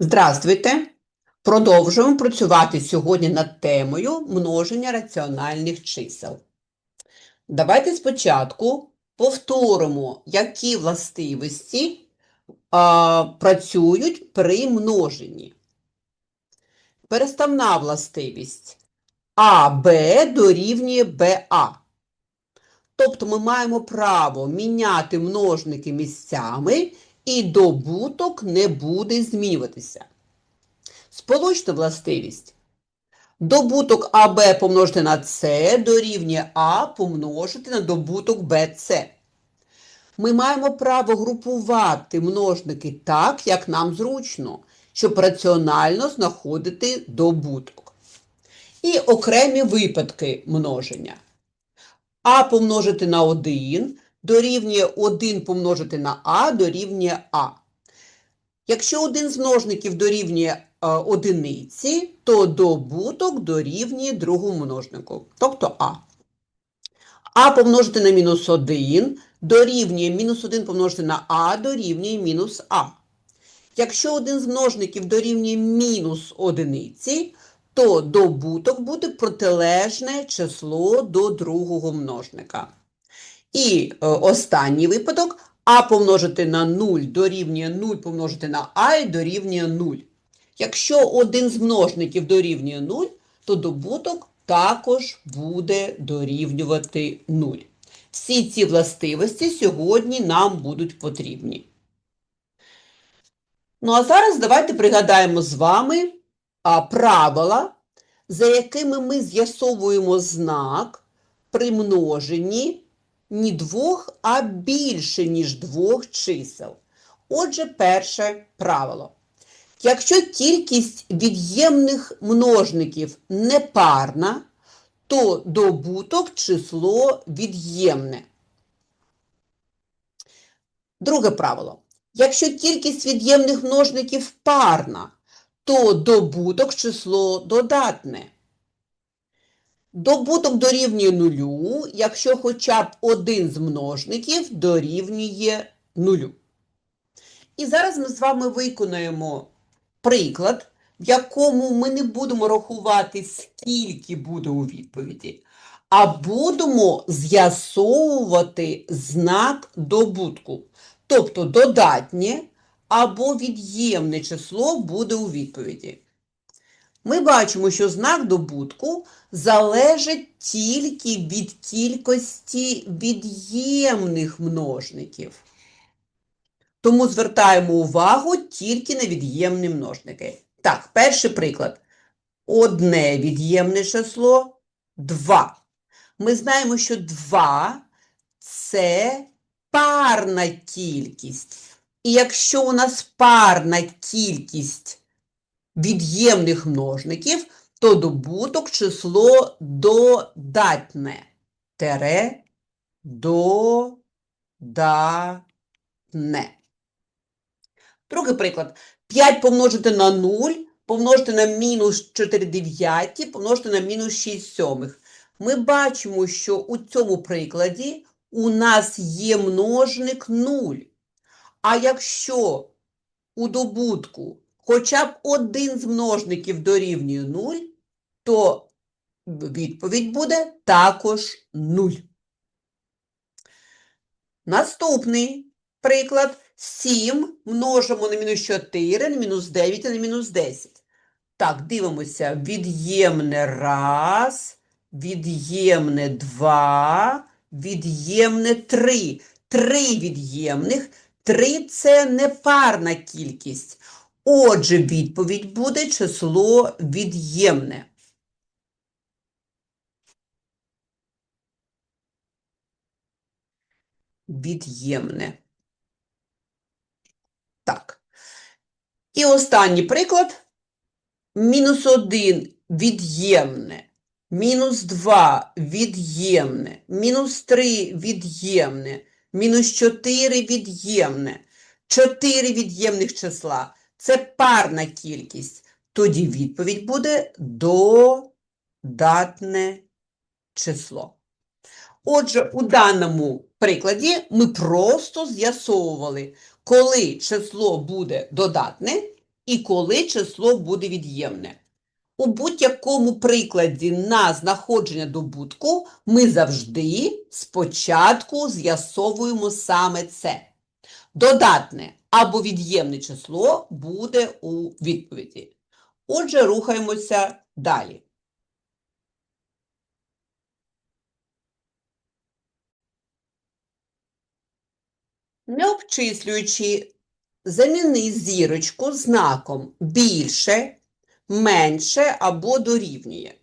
Здравствуйте! Продовжуємо працювати сьогодні над темою множення раціональних чисел. Давайте спочатку повторимо, які властивості а, працюють при множенні. Переставна властивість АБ дорівнює БА. Тобто ми маємо право міняти множники місцями і добуток не буде змінюватися. Сполучна властивість. Добуток АБ помножити на С дорівнює А помножити на добуток БЦ. Ми маємо право групувати множники так, як нам зручно, щоб раціонально знаходити добуток. І окремі випадки множення. А помножити на 1 дорівнює 1 помножити на А дорівнює А. Якщо один з множників дорівнює е, одиниці, то добуток дорівнює другому множнику, тобто А. А помножити на мінус 1 дорівнює мінус 1 помножити на А дорівнює мінус А. Якщо один з множників дорівнює мінус одиниці, то добуток буде протилежне число до другого множника. І е, останній випадок а помножити на 0 дорівнює 0 помножити на а і дорівнює 0. Якщо один з множників дорівнює 0, то добуток також буде дорівнювати 0. Всі ці властивості сьогодні нам будуть потрібні. Ну а зараз давайте пригадаємо з вами правила, за якими ми з'ясовуємо знак при множенні не двох, а більше, ніж двох чисел. Отже, перше правило. Якщо кількість від'ємних множників непарна, то добуток число від'ємне. Друге правило. Якщо кількість від'ємних множників парна, то добуток число додатне. Добуток дорівнює нулю, якщо хоча б один з множників дорівнює нулю. І зараз ми з вами виконаємо приклад, в якому ми не будемо рахувати, скільки буде у відповіді, а будемо з'ясовувати знак добутку. Тобто додатнє або від'ємне число буде у відповіді. Ми бачимо, що знак добутку залежить тільки від кількості від'ємних множників. Тому звертаємо увагу тільки на від'ємні множники. Так, перший приклад. Одне від'ємне число 2. Ми знаємо, що 2 – це парна кількість. І якщо у нас парна кількість від'ємних множників, то добуток число додатне. Тере додатне. Другий приклад. 5 помножити на 0, помножити на мінус 4 дев'яті, помножити на мінус 6 сьомих. Ми бачимо, що у цьому прикладі у нас є множник 0. А якщо у добутку хоча б один з множників дорівнює 0, то відповідь буде також 0. Наступний приклад. 7 множимо на мінус 4, на мінус 9 і на мінус 10. Так, дивимося. Від'ємне раз, від'ємне 2, від'ємне 3. Три від'ємних. 3 – це непарна кількість. Отже, відповідь буде число від'ємне. Від'ємне. Так. І останній приклад. Мінус 1 від'ємне. Мінус 2 від'ємне. Мінус 3 від'ємне. Мінус 4 від'ємне. 4 від'ємних числа. Це парна кількість. Тоді відповідь буде додатне число. Отже, у даному прикладі ми просто з'ясовували, коли число буде додатне і коли число буде від'ємне. У будь-якому прикладі на знаходження добутку ми завжди спочатку з'ясовуємо саме це. Додатне або від'ємне число буде у відповіді. Отже, рухаємося далі. Не обчислюючи, заміни зірочку знаком більше, менше або дорівнює,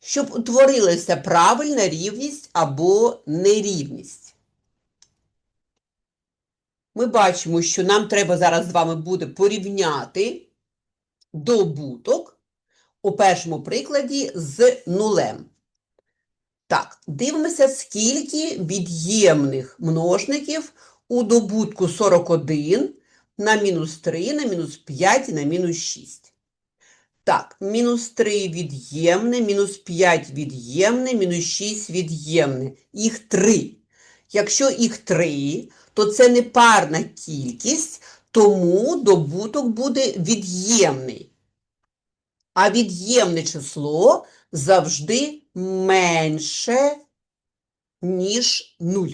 щоб утворилася правильна рівність або нерівність. Ми бачимо, що нам треба зараз з вами буде порівняти добуток у першому прикладі з нулем. Так, дивимося, скільки від'ємних множників у добутку 41 на мінус 3, на мінус 5 і на мінус 6. Так, мінус 3 від'ємне, мінус 5 від'ємне, мінус 6 від'ємне. Їх 3. Якщо їх 3, то це не парна кількість, тому добуток буде від'ємний. А від'ємне число завжди менше, ніж 0.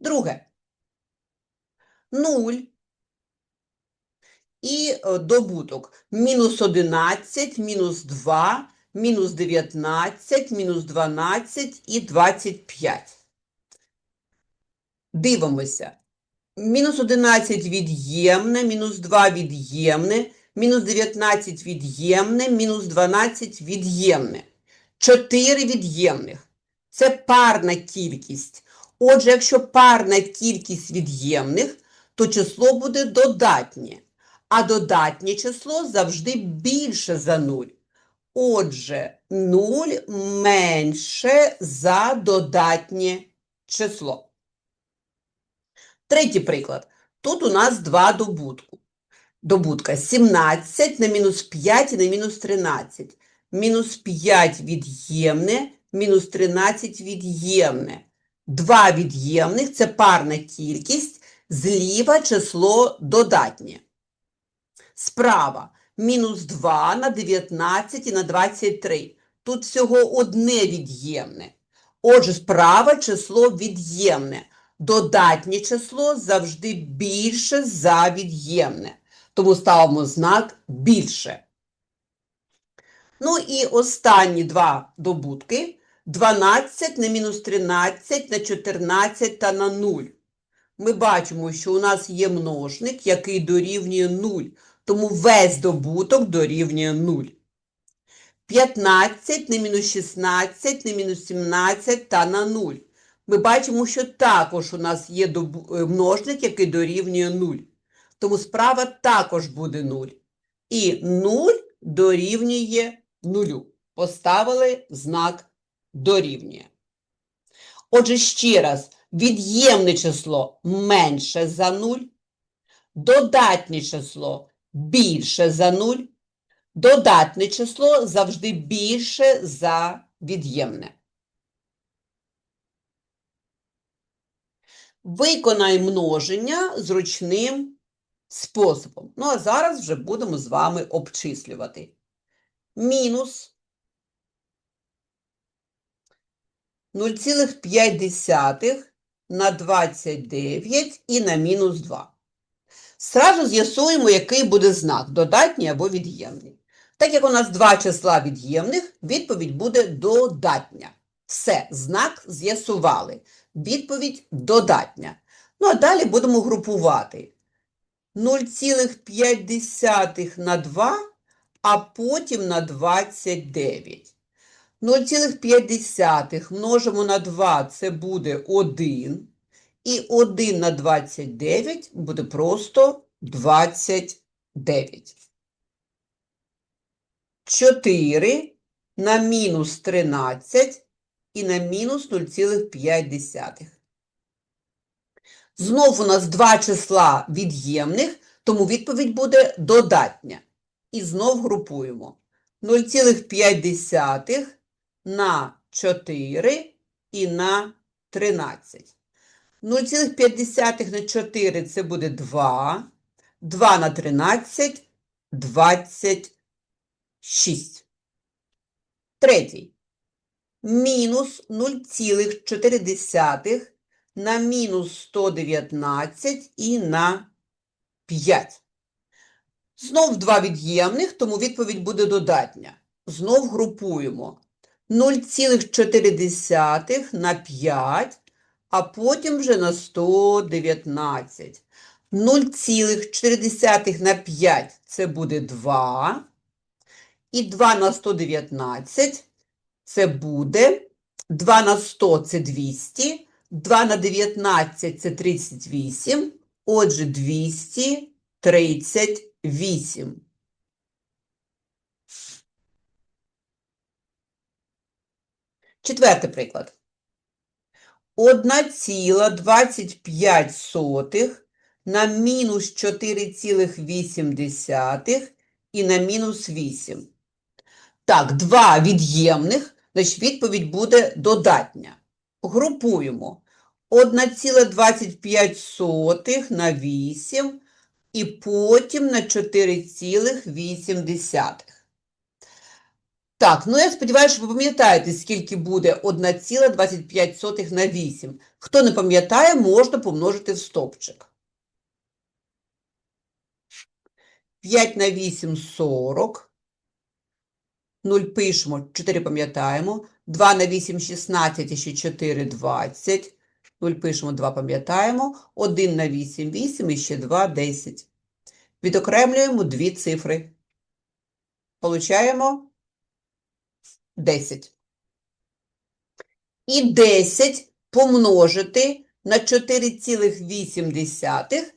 Друге. 0 і е, добуток мінус 11, мінус 2, мінус 19, мінус 12 і 25. Дивимося. Мінус 11 від'ємне, мінус 2 від'ємне, мінус 19 від'ємне, мінус 12 від'ємне. 4 від'ємних. Це парна кількість. Отже, якщо парна кількість від'ємних, то число буде додатнє. А додатнє число завжди більше за 0. Отже, 0 менше за додатнє число. Третій приклад. Тут у нас два добутку. Добутка 17 на мінус 5 і на мінус 13. Мінус 5 від'ємне, мінус 13 від'ємне. Два від'ємних це парна кількість, зліва число додатнє. Справа мінус 2 на 19 і на 23. Тут всього одне від'ємне. Отже, справа число від'ємне. Додатнє число завжди більше за від'ємне. Тому ставимо знак більше. Ну і останні два добутки. 12 на мінус 13 на 14 та на 0. Ми бачимо, що у нас є множник, який дорівнює 0, тому весь добуток дорівнює 0. 15 на мінус 16 на мінус 17 та на 0. Ми бачимо, що також у нас є е, множник, який дорівнює 0. Тому справа також буде 0. І 0 дорівнює 0. Поставили знак дорівнює. Отже, ще раз, від'ємне число менше за 0, додатнє число більше за 0, додатне число завжди більше за від'ємне. Виконай множення зручним способом. Ну, а зараз вже будемо з вами обчислювати. Мінус 0,5 на 29 і на мінус 2. Сразу з'ясуємо, який буде знак додатній або від'ємний. Так як у нас два числа від'ємних, відповідь буде додатня. Все, знак з'ясували. Відповідь додатня. Ну, а далі будемо групувати 0,5 на 2, а потім на 29. 0,5 множимо на 2 це буде 1. І 1 на 29 буде просто 29. 4 на мінус 13 і на мінус 0,5. Знову у нас два числа від'ємних, тому відповідь буде додатня. І знов групуємо 0,5 на 4 і на 13. 0,5 на 4 це буде 2. 2 на 13 – 26. Третій. Мінус 0,4 на мінус 119 і на 5. Знов два від'ємних, тому відповідь буде додатня. Знов групуємо. 0,4 на 5, а потім вже на 119. 0,4 на 5 – це буде 2. І 2 на 119 – це буде 2 на 100 – це 200. 2 на 19 – це 38. Отже, 238. Четвертий приклад. 1,25 на мінус 4,8 і на мінус 8. Так, два від'ємних, значить відповідь буде додатня. Групуємо. 1,25 на 8 і потім на 4,8. Так, ну я сподіваюся, що ви пам'ятаєте, скільки буде 1,25 на 8. Хто не пам'ятає, можна помножити в стопчик. 5 на 8 – 40. 0 пишемо, 4 пам'ятаємо. 2 на 8 – 16, і ще 4 – 20. 0 пишемо, 2 пам'ятаємо. 1 на 8 – 8, і ще 2 – 10. Відокремлюємо дві цифри. Получаємо 10. І 10 помножити на 4,8.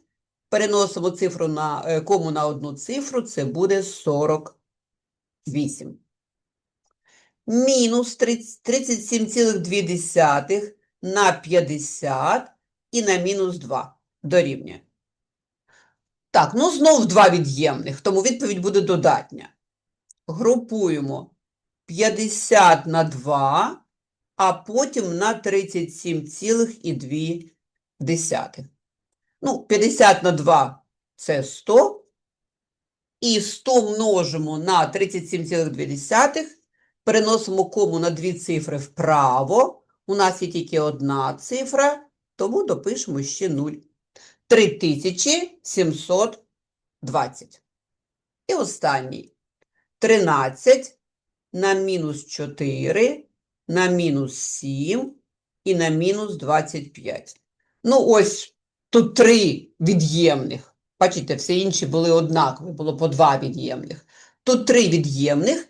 Переносимо цифру на е, кому на одну цифру, це буде 48. Мінус 37,2 на 50 і на мінус 2 дорівнює. Так, ну знов два від'ємних, тому відповідь буде додатня. Групуємо 50 на 2, а потім на 37,2. Ну, 50 на 2 – це 100. І 100 множимо на 37,2. Переносимо кому на дві цифри вправо. У нас є тільки одна цифра, тому допишемо ще 0. 3720. І останній. 13 на мінус 4, на мінус 7 і на мінус 25. Ну, ось тут три від'ємних. Бачите, всі інші були однакові, було по два від'ємних. Тут три від'ємних,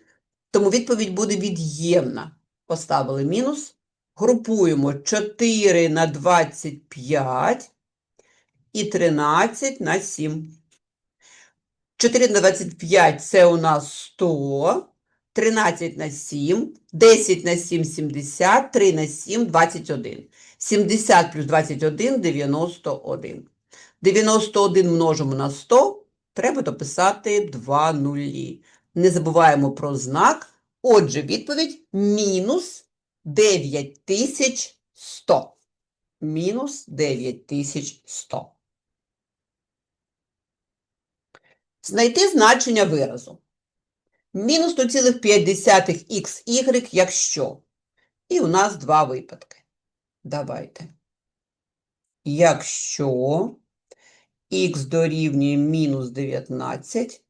тому відповідь буде від'ємна. Поставили мінус. Групуємо 4 на 25 і 13 на 7. 4 на 25 – це у нас 100. 13 на 7, 10 на 7 – 70, 3 на 7 – 21. 70 плюс 21 – 91. 91 множимо на 100, треба дописати 2 нулі. Не забуваємо про знак. Отже, відповідь – мінус 9100. Мінус 9100. Знайти значення виразу. Мінус 0,5xy, якщо. І у нас два випадки. Давайте. Якщо х дорівнює мінус 19,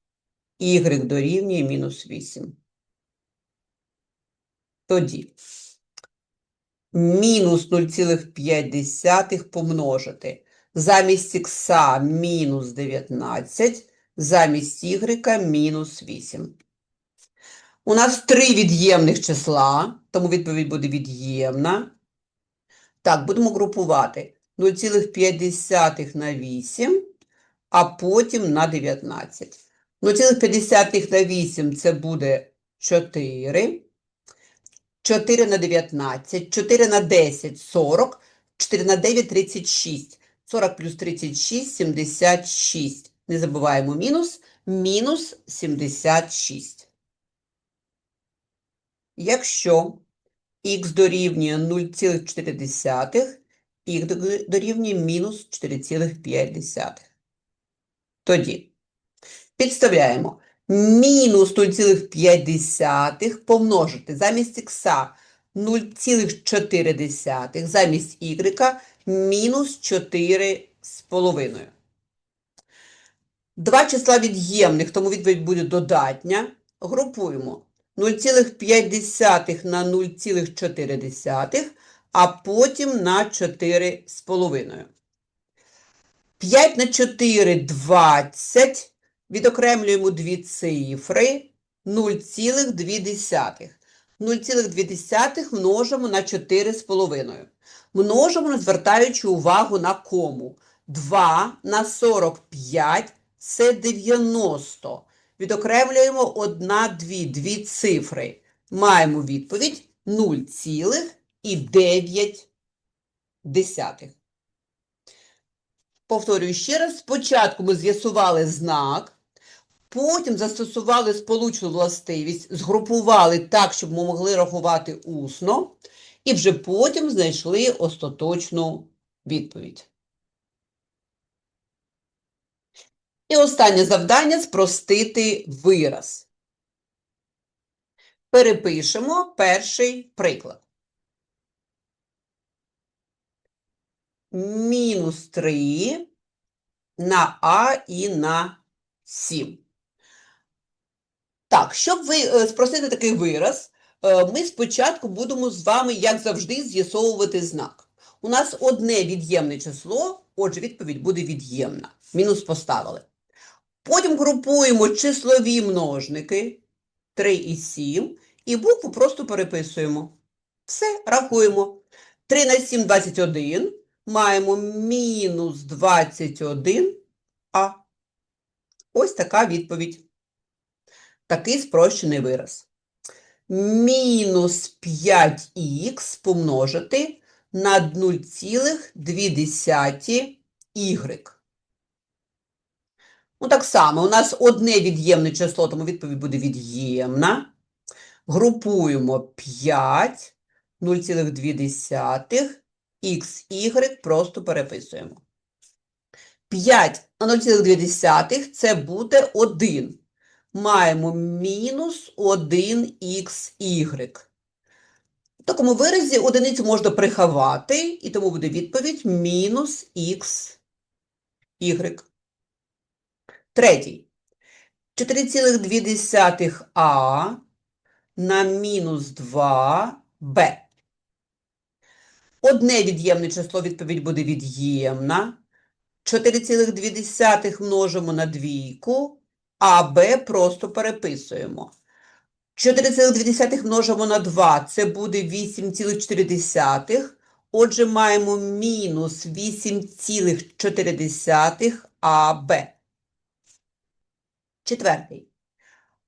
y дорівнює мінус 8. Тоді мінус 0,5 помножити. Замість х мінус 19, замість y мінус 8. У нас три від'ємних числа, тому відповідь буде від'ємна. Так, будемо групувати 0,5 на 8, а потім на 19. 0,5 на 8 це буде 4. 4 на 19, 4 на 10 – 40, 4 на 9 – 36. 40 плюс 36 – 76. Не забуваємо мінус. Мінус 76. Якщо х дорівнює 0,4, y дорівнює мінус 4,5. Тоді підставляємо мінус 0,5 помножити замість х 0,4, замість y мінус 4 з. Два числа від'ємних, тому відповідь буде додатня. Групуємо 0,5 на 0,4, а потім на 4 з половиною. 5 на 4 – 20. Відокремлюємо дві цифри 0,2. 0,2 множимо на 4,5. Множимо, не звертаючи увагу на кому. 2 на 45 – це 90. Відокремлюємо 1, 2, дві цифри. Маємо відповідь 0,9. Повторюю ще раз, спочатку ми з'ясували знак, потім застосували сполучну властивість, згрупували так, щоб ми могли рахувати усно, і вже потім знайшли остаточну відповідь. І останнє завдання спростити вираз. Перепишемо перший приклад. Мінус 3 на А і на 7. Так, щоб ви е, спростити такий вираз, е, ми спочатку будемо з вами, як завжди, з'ясовувати знак. У нас одне від'ємне число, отже, відповідь буде від'ємна. Мінус поставили. Потім групуємо числові множники 3 і 7, і букву просто переписуємо. Все, рахуємо. 3 на 7 – 21. Маємо мінус 21, а ось така відповідь. Такий спрощений вираз. Мінус 5х помножити на 0,2y. Ну, так само, у нас одне від'ємне число, тому відповідь буде від'ємна. Групуємо 5, 0,2, х, y просто переписуємо. 5 на 0,2 це буде 1. Маємо мінус 1х. В такому виразі одиницю можна приховати, і тому буде відповідь мінус х. Третій. 4,2а на мінус 2b. Одне від'ємне число, відповідь буде від'ємна. 4,2 множимо на двійку, а просто переписуємо. 4,2 множимо на 2, це буде 8,4. Отже, маємо мінус 8,4 АБ. Четвертий.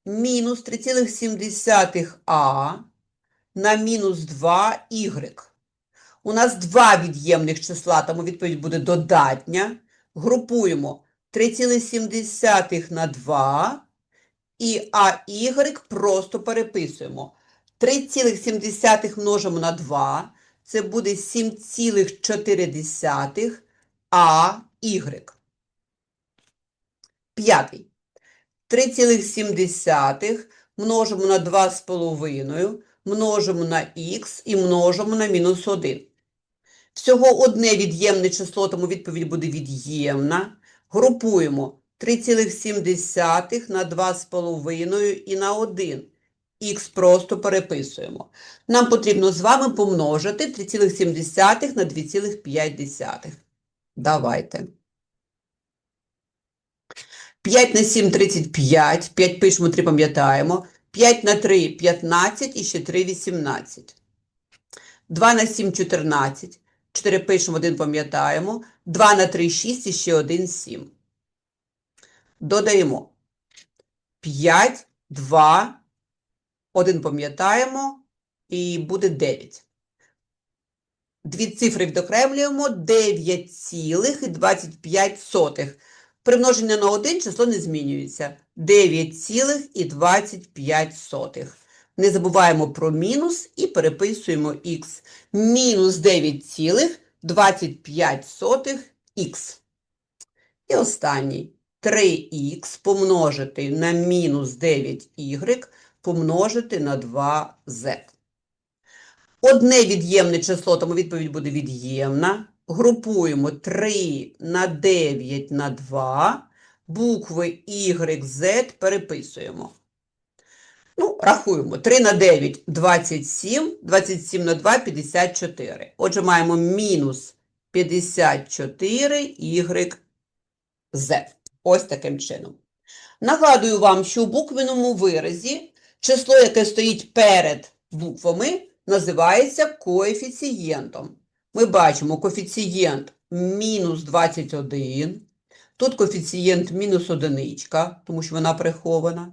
Мінус 3,7а на мінус 2y. У нас два від'ємних числа, тому відповідь буде додатня. Групуємо 3,7 на 2 і АY просто переписуємо. 3,7 множимо на 2, це буде 7,4 АY. П'ятий. 3,7 множимо на 2,5, множимо на х і множимо на мінус 1. Всього одне від'ємне число, тому відповідь буде від'ємна. Групуємо 3,7 на 2,5 і на 1. Х просто переписуємо. Нам потрібно з вами помножити 3,7 на 2,5. Давайте. 5 на 7 – 35, 5 пишемо, 3 пам'ятаємо. 5 на 3 – 15 і ще 3 – 18. 2 на 7 – 14. 4 пишемо, 1 пам'ятаємо. 2 на 3 – 6 і ще 1 – 7. Додаємо 5, 2, 1 пам'ятаємо і буде 9. Дві цифри відокремлюємо 9,25. Примноження на 1 число не змінюється. 9,25. Не забуваємо про мінус і переписуємо х. Мінус 9,25х. І останній. 3х помножити на мінус 9y помножити на 2z. Одне від'ємне число, тому відповідь буде від'ємна. Групуємо 3 на 9 на 2. Букви y, z переписуємо. Ну, рахуємо. 3 на 9 – 27, 27 на 2 – 54. Отже, маємо мінус 54 y, z. Ось таким чином. Нагадую вам, що у буквеному виразі число, яке стоїть перед буквами, називається коефіцієнтом. Ми бачимо коефіцієнт мінус 21, тут коефіцієнт мінус одиничка, тому що вона прихована.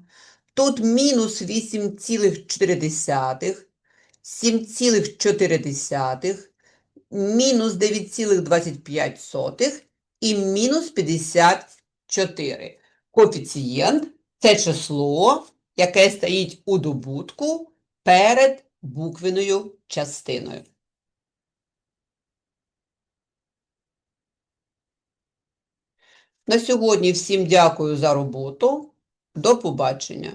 Тут мінус 8,4, 7,4, мінус 9,25 і мінус 54. Коефіцієнт – це число, яке стоїть у добутку перед буквеною частиною. На сьогодні всім дякую за роботу. До побачення!